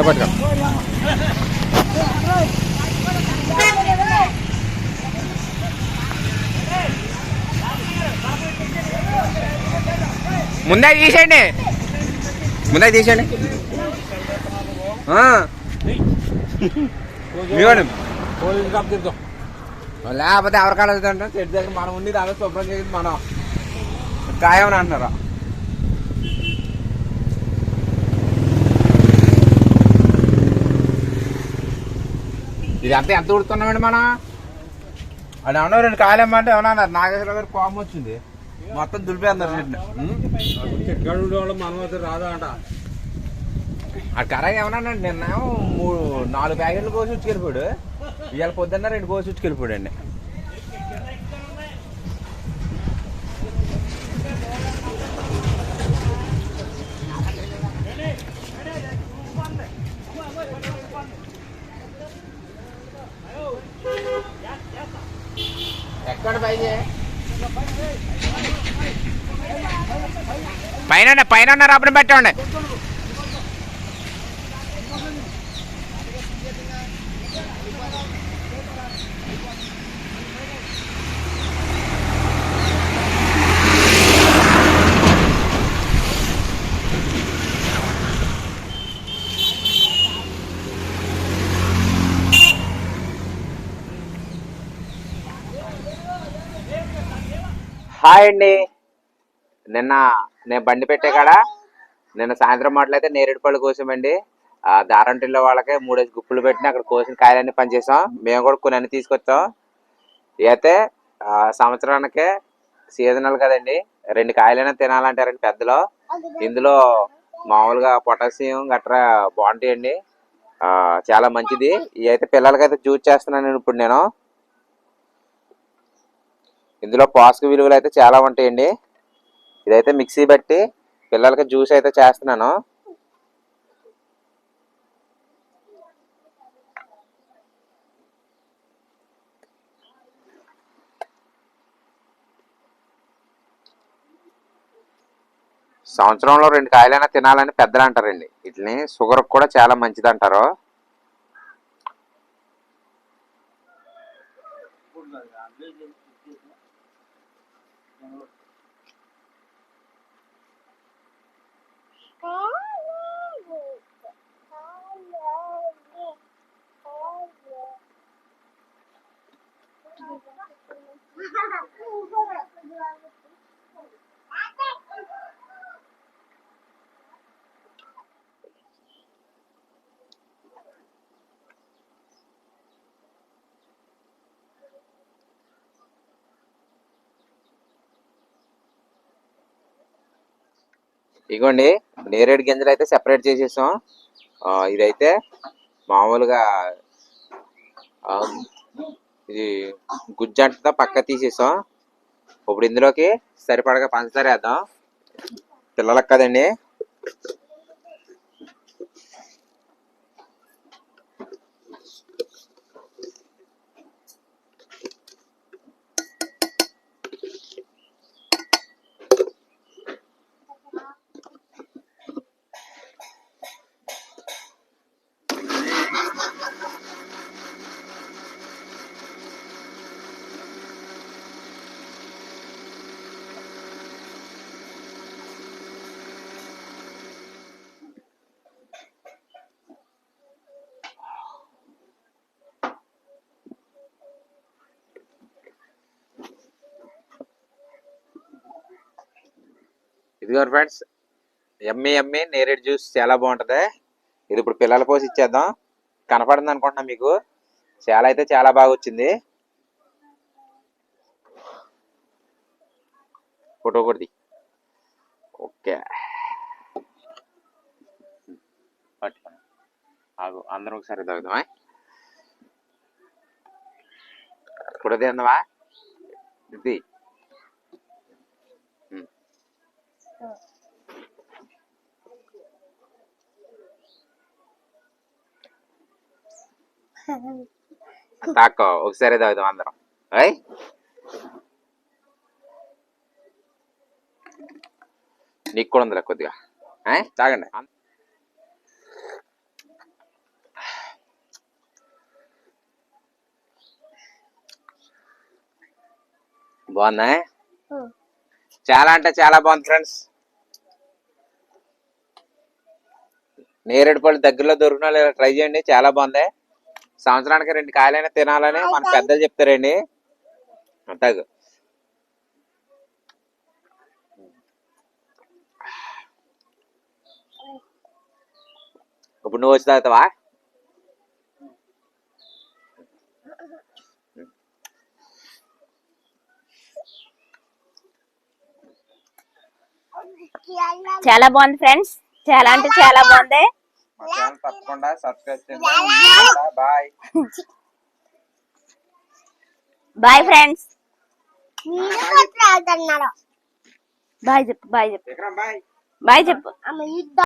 పట్టుకో ముందే తీసేయండి. ముందే తీసేయండి. ఆ. ఇదిగోండి పోలీసు లేకపోతే ఎవరికాడ అంటే చెట్టు దగ్గర మనం ఉండి దాని శుభ్రం చేసి మనం ఖాయమని అంటున్నారా? ఇది అంతా ఎంత ఉడుతున్నామండి మనం? అది ఏమన్నా రెండు కాయలు ఇమ్మంటే ఏమన్నా అన్నారు. నాగేశ్వర గారు కోపం వచ్చింది. మొత్తం మనం అయితే రాదా అంట ఆ కర్ర ఏమన్నా నిన్న మూడు నాలుగు ప్యాకెట్లు కోసి ఉచ్చుకెళ్ళిపోయాడు. ఇవాళ పొద్దున్న రెండు కోసి ఉచ్చుకెళ్ళిపోయాడు అండి. పైన పైన ఉన్న రబ్బర్ పెట్టండి హాయ్ అండి. నిన్న నేను బండి పెట్టే కాడ నిన్న సాయంత్రం మాటలైతే నేరేడు పళ్ళు కోసామండి. దారంటిల్లో వాళ్ళకే మూడేసి గుప్పులు పెట్టిన అక్కడ కోసిన కాయలన్నీ పనిచేసాం. మేము కూడా కొన్ని అన్ని తీసుకొచ్చాం. అయితే సంవత్సరానికే సీజనల్ కదండి. రెండు కాయలైనా తినాలంటారండి పెద్దలో. ఇందులో మామూలుగా పొటాషియం గట్రా బాగుంటాయండి. చాలా మంచిది. ఇవి అయితే పిల్లలకైతే జ్యూస్ చేస్తున్నాను ఇప్పుడు నేను. ఇందులో పోషక విలువలు అయితే చాలా ఉంటాయండి. ఇదైతే మిక్సీ బట్టి పిల్లలకి జ్యూస్ అయితే చేస్తున్నాను. సంవత్సరంలో రెండు కాయలైనా తినాలని పెద్దలు అంటారండి. వీటిని షుగర్ కూడా చాలా మంచిది అంటారు. ఇగోండి నేరేడు గింజలు అయితే సెపరేట్ చేసేసాం. ఆ, ఇదైతే మామూలుగా ఇది గుజ్జు అంటుందా పక్క తీసేసాం. ఇప్పుడు ఇందులోకి సరిపడగా పంచదార వేద్దాం. పిల్లలకు కదండి. ఇదిగో ఫ్రెండ్స్ ఎమ్మి ఎమ్మి నేరేడు జ్యూస్ చాలా బాగుంటుంది. ఇది ఇప్పుడు పిల్లల పోసి ఇచ్చేద్దాం. కనపడింది అనుకుంటున్నాం మీకు. చాలా అయితే చాలా బాగా వచ్చింది. ఫోటో కొద్ది ఓకే. ఆగు అందరం ఒకసారి తాగుదామా? ఇప్పుడు తిందామా ఇది తాకో ఒకసారి తాగుదాం అందరం. ఓయ్ నీకు కూడా ఉందిలే కొద్దిగా. తాగండి. బాగుందా చాలా అంటే చాలా బాగుంది ఫ్రెండ్స్. నేరేడు పళ్ళు దగ్గరలో దొరికిన ట్రై చేయండి చాలా బాగుంది. సంవత్సరానికి రెండు కాయలైనా తినాలని మన పెద్దలు చెప్తారండి. అంతకు. ఇప్పుడు నువ్వు వచ్చి తాగుతావా? చాలా బాగుంది ఫ్రెండ్స్. చాలా అంటే చాలా బాగుంది. తప్పకుండా సబ్స్క్రైబ్ చేయండి. బాయ్. బాయ్. ఫ్రెండ్స్. బాయ్ చెప్పు బాయ్ చెప్పు. బాయ్. బాయ్ చెప్పు.